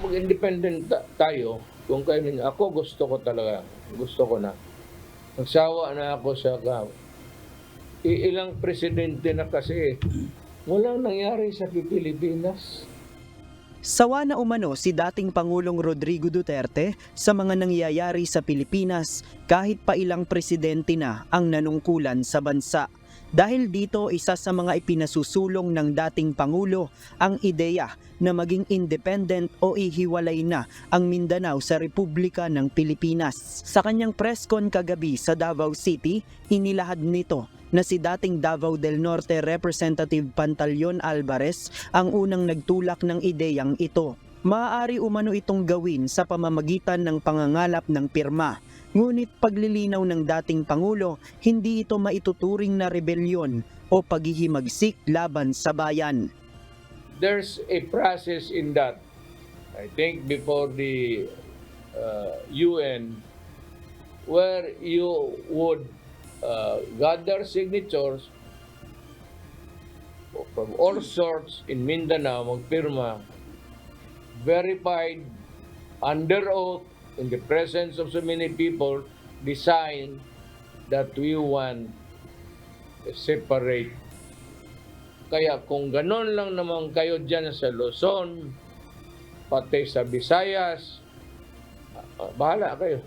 mag-independent ta- tayo, kung kayo ako gusto ko talaga, gusto ko na. Nagsawa na ako sa ka. Ilang presidente na kasi walang nangyari sa Pilipinas. Sawa na umano si dating Pangulong Rodrigo Duterte sa mga nangyayari sa Pilipinas kahit pa ilang presidente na ang nanungkulan sa bansa. Dahil dito isa sa mga ipinasusulong ng dating Pangulo ang ideya na maging independent o ihiwalay na ang Mindanao sa Republika ng Pilipinas. Sa kanyang press con kagabi sa Davao City, inilahad nito na si dating Davao del Norte Representative Pantaleon Alvarez ang unang nagtulak ng ideyang ito. Maaari umano itong gawin sa pamamagitan ng pangangalap ng pirma. Ngunit paglilinaw ng dating Pangulo, hindi ito maituturing na rebelyon o paghihimagsik laban sa bayan. There's a process in that. I think before the uh, UN where you would uh, gather signatures from all sorts in Mindanao, magpirma, verified under oath in the presence of so many people, decide that we want a separate kaya kung ganon lang naman kayo dyan sa Luzon, pati sa Visayas, ah, bahala kayo.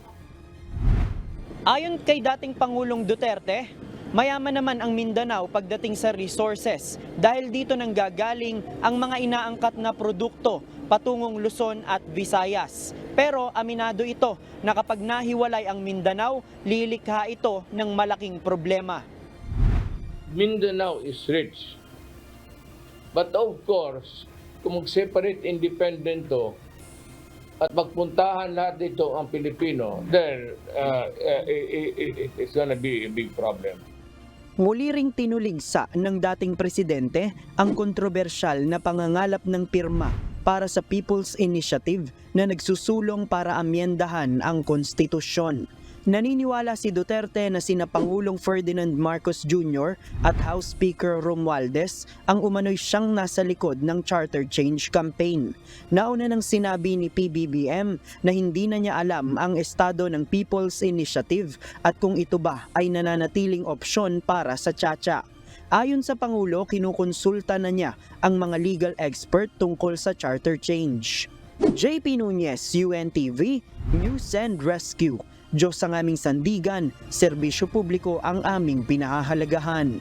Ayon kay dating Pangulong Duterte, mayaman naman ang Mindanao pagdating sa resources dahil dito nang gagaling ang mga inaangkat na produkto patungong Luzon at Visayas. Pero aminado ito na kapag nahiwalay ang Mindanao, lilikha ito ng malaking problema. Mindanao is rich. But of course, kung mag-separate independent to, at magpuntahan lahat dito ang Pilipino, then uh, uh, it's gonna be a big problem. Muli ring tinuligsa ng dating presidente ang kontrobersyal na pangangalap ng pirma para sa People's Initiative na nagsusulong para amyendahan ang konstitusyon. Naniniwala si Duterte na sina Pangulong Ferdinand Marcos Jr. at House Speaker Romualdez ang umano'y siyang nasa likod ng Charter Change Campaign. Nauna nang sinabi ni PBBM na hindi na niya alam ang estado ng People's Initiative at kung ito ba ay nananatiling opsyon para sa Chacha. Ayon sa Pangulo, kinukonsulta na niya ang mga legal expert tungkol sa charter change. JP Nunez, UNTV, News and Rescue. Diyos ang aming sandigan, serbisyo publiko ang aming pinahahalagahan.